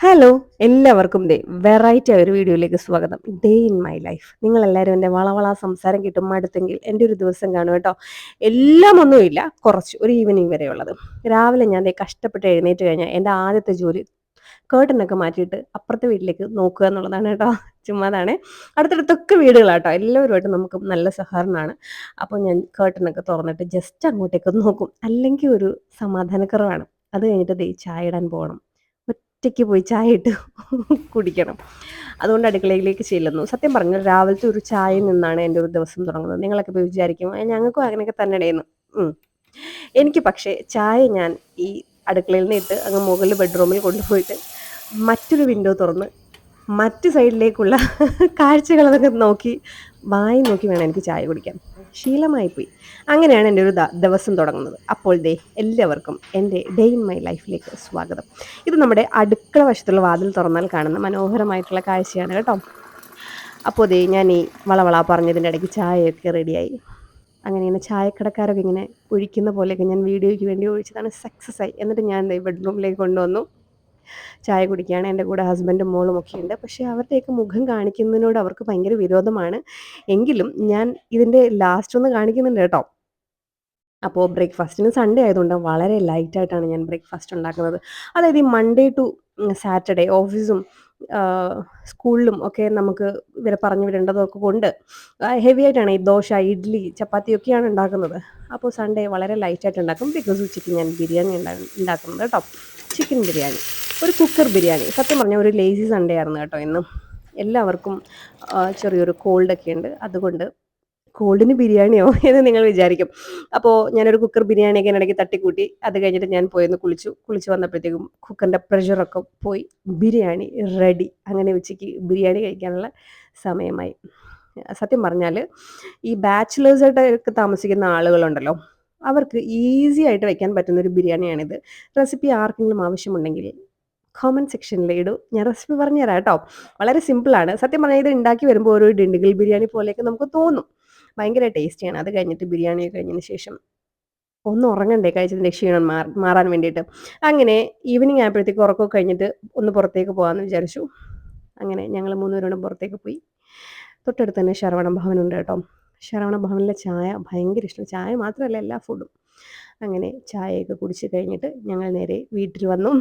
Hello എല്ലാവർക്കും ദേ variety ആയ ഒരു വീഡിയോയിലേക്ക് സ്വാഗതം. ഡേ ഇൻ മൈ ലൈഫ് നിങ്ങൾ എല്ലാവരും എന്റെ വളവള സംസാരം കിട്ടും അടുത്തെങ്കിൽ എന്റെ ഒരു ദിവസം കാണും കേട്ടോ. എല്ലാം ഒന്നുമില്ല കുറച്ച് ഒരു ഈവനിങ് വരെ ഉള്ളത്. രാവിലെ ഞാൻ ദേ കഷ്ടപ്പെട്ട് എഴുന്നേറ്റ് കഴിഞ്ഞാൽ എന്റെ ആദ്യത്തെ ജോലി കേട്ടനൊക്കെ മാറ്റിയിട്ട് അപ്പുറത്തെ വീട്ടിലേക്ക് നോക്കുക എന്നുള്ളതാണ് കേട്ടോ. ചുമ്മാതാണ്. അടുത്തടുത്തൊക്കെ വീടുകളാട്ടോ എല്ലാവരുമായിട്ട് നമുക്ക് നല്ല സഹകരണമാണ്. അപ്പോൾ ഞാൻ കേട്ടനൊക്കെ തുറന്നിട്ട് ജസ്റ്റ് അങ്ങോട്ടേക്ക് നോക്കും. അല്ലെങ്കിൽ ഒരു സമാധാനക്കുറവാണ്. അത് കഴിഞ്ഞിട്ട് ദേ ചായ ഇടാൻ പോകണം. ഒറ്റയ്ക്ക് പോയി ചായ ഇട്ട് കുടിക്കണം. അതുകൊണ്ട് അടുക്കളയിലേക്ക് ചെല്ലുന്നു. സത്യം പറഞ്ഞാൽ രാവിലത്തെ ഒരു ചായ നിന്നാണ് എന്റെ ഒരു ദിവസം തുടങ്ങുന്നത്. നിങ്ങളൊക്കെ പോയി വിചാരിക്കും "ഏ, ഞങ്ങൾക്കും അങ്ങനെയൊക്കെ തന്നെ ഇടയുന്നു എനിക്ക് പക്ഷേ ചായ ഞാൻ ഈ അടുക്കളയിൽ നിന്ന് ഇട്ട് അങ്ങ് മുകളിൽ ബെഡ്റൂമിൽ കൊണ്ടുപോയിട്ട് മറ്റൊരു വിൻഡോ തുറന്ന് മറ്റ് സൈഡിലേക്കുള്ള കാഴ്ചകളൊക്കെ നോക്കി വായി നോക്കി വേണം എനിക്ക് ചായ കുടിക്കാൻ. ശീലമായി പോയി അങ്ങനെയാണ് എന്റെ ഒരു ദിവസം തുടങ്ങുന്നത്. അപ്പോൾ ദേ എല്ലാവർക്കും എന്റെ ഡേ ഇൻ മൈ ലൈഫിലേക്ക് സ്വാഗതം. ഇത് നമ്മുടെ അടുക്കള വശത്തുള്ള വാതിൽ തുറന്നാൽ കാണുന്ന മനോഹരമായിട്ടുള്ള കാഴ്ചയാണ് കേട്ടോ. അപ്പോൾ ദേ ഞാൻ ഈ വളവള പറഞ്ഞതിന്റെ ഇടയ്ക്ക് ചായയൊക്കെ റെഡിയായി. അങ്ങനെ ഇങ്ങനെ ചായക്കടക്കാരൊക്കെ ഇങ്ങനെ ഒഴിക്കുന്ന പോലെയൊക്കെ ഞാൻ വീഡിയോയ്ക്ക് വേണ്ടി ഒഴിച്ചതാണ് സക്സസ് ആയി എന്നിട്ട് ഞാൻ ബെഡ്റൂമിലേക്ക് കൊണ്ടുവന്നു. ചായ കുടിക്കുകയാണ്. എന്റെ കൂടെ ഹസ്ബൻഡും മോളും ഒക്കെ ഉണ്ട്. പക്ഷേ അവരുടെയൊക്കെ മുഖം കാണിക്കുന്നതിനോട് അവർക്ക് ഭയങ്കര വിരോധമാണ്. എങ്കിലും ഞാൻ ഇതിന്റെ ലാസ്റ്റ് ഒന്ന് കാണിക്കുന്നുണ്ട് കേട്ടോ. അപ്പോൾ ബ്രേക്ക്ഫാസ്റ്റിന് സൺഡേ ആയതുകൊണ്ട് വളരെ ലൈറ്റായിട്ടാണ് ഞാൻ ബ്രേക്ക്ഫാസ്റ്റ് ഉണ്ടാക്കുന്നത്. അതായത് ഈ മൺഡേ ടു സാറ്റർഡേ ഓഫീസും സ്കൂളിലും ഒക്കെ നമുക്ക് ഇവരെ പറഞ്ഞു വിടേണ്ടതൊക്കെ കൊണ്ട് ഹെവി ആയിട്ടാണ് ഈ ദോശ ഇഡ്ഡലി ചപ്പാത്തി ഒക്കെയാണ് ഉണ്ടാക്കുന്നത്. അപ്പോൾ സൺഡേ വളരെ ലൈറ്റായിട്ട് ഉണ്ടാക്കും. ബിക്കോസ് ഉച്ചയ്ക്ക് ഞാൻ ബിരിയാണി ഉണ്ടാ- ഉണ്ടാക്കുന്നത് കേട്ടോ. ചിക്കൻ ബിരിയാണി. ഒരു കുക്കർ ബിരിയാണി. സത്യം പറഞ്ഞാൽ ഒരു ലേസി സൺഡേ ആയിരുന്നു കേട്ടോ ഇന്ന്. എല്ലാവർക്കും ചെറിയൊരു കോൾഡൊക്കെ ഉണ്ട്. അതുകൊണ്ട് കോൾഡിന് ബിരിയാണിയോ എന്ന് നിങ്ങൾ വിചാരിക്കും. അപ്പോൾ ഞാനൊരു കുക്കർ ബിരിയാണിയൊക്കെ ഇടയ്ക്ക് തട്ടിക്കൂട്ടി. അത് കഴിഞ്ഞിട്ട് ഞാൻ പോയൊന്ന് കുളിച്ചു. കുളിച്ച് വന്നപ്പോഴത്തേക്കും കുക്കറിന്റെ പ്രഷറൊക്കെ പോയി. ബിരിയാണി റെഡി അങ്ങനെ ഉച്ചയ്ക്ക് ബിരിയാണി കഴിക്കാനുള്ള സമയമായി. സത്യം പറഞ്ഞാൽ ഈ ബാച്ചിലേഴ്സായിട്ടൊക്കെ താമസിക്കുന്ന ആളുകളുണ്ടല്ലോ അവർക്ക് ഈസി ആയിട്ട് വയ്ക്കാൻ പറ്റുന്ന ഒരു ബിരിയാണിയാണിത്. റെസിപ്പി ആർക്കെങ്കിലും ആവശ്യമുണ്ടെങ്കിൽ കോമന്റ് സെക്ഷനിൽ ഇടൂ. ഞാൻ റെസിപ്പി പറഞ്ഞുതരാം കേട്ടോ വളരെ സിമ്പിളാണ് സത്യം പറഞ്ഞാൽ ഇത് ഉണ്ടാക്കി വരുമ്പോൾ ഓരോ ഡിണ്ടിഗിൽ ബിരിയാണി പോലെയൊക്കെ നമുക്ക് തോന്നും. ഭയങ്കര ടേസ്റ്റിയാണ് അത് കഴിഞ്ഞിട്ട് ബിരിയാണി കഴിഞ്ഞതിന് ശേഷം ഒന്ന് ഉറങ്ങണ്ടേ? കഴിച്ചതിന്റെ ക്ഷീണം മാറാൻ വേണ്ടിയിട്ട്. അങ്ങനെ ഈവനിങ് ആയപ്പോഴത്തേക്ക് ഉറക്കമൊക്കെ കഴിഞ്ഞിട്ട് ഒന്ന് പുറത്തേക്ക് പോകാമെന്ന് വിചാരിച്ചു. അങ്ങനെ ഞങ്ങൾ മൂന്നുപേരോടും പുറത്തേക്ക് പോയി. തൊട്ടടുത്ത് തന്നെ ശരവണ ഭവനുണ്ട് കേട്ടോ ശരവണ ഭവനിലെ ചായ ഭയങ്കര ഇഷ്ടം. ചായ മാത്രമല്ല എല്ലാ ഫുഡും അങ്ങനെ ചായയൊക്കെ കുടിച്ച് കഴിഞ്ഞിട്ട് ഞങ്ങൾ നേരെ വീട്ടിൽ വന്നു.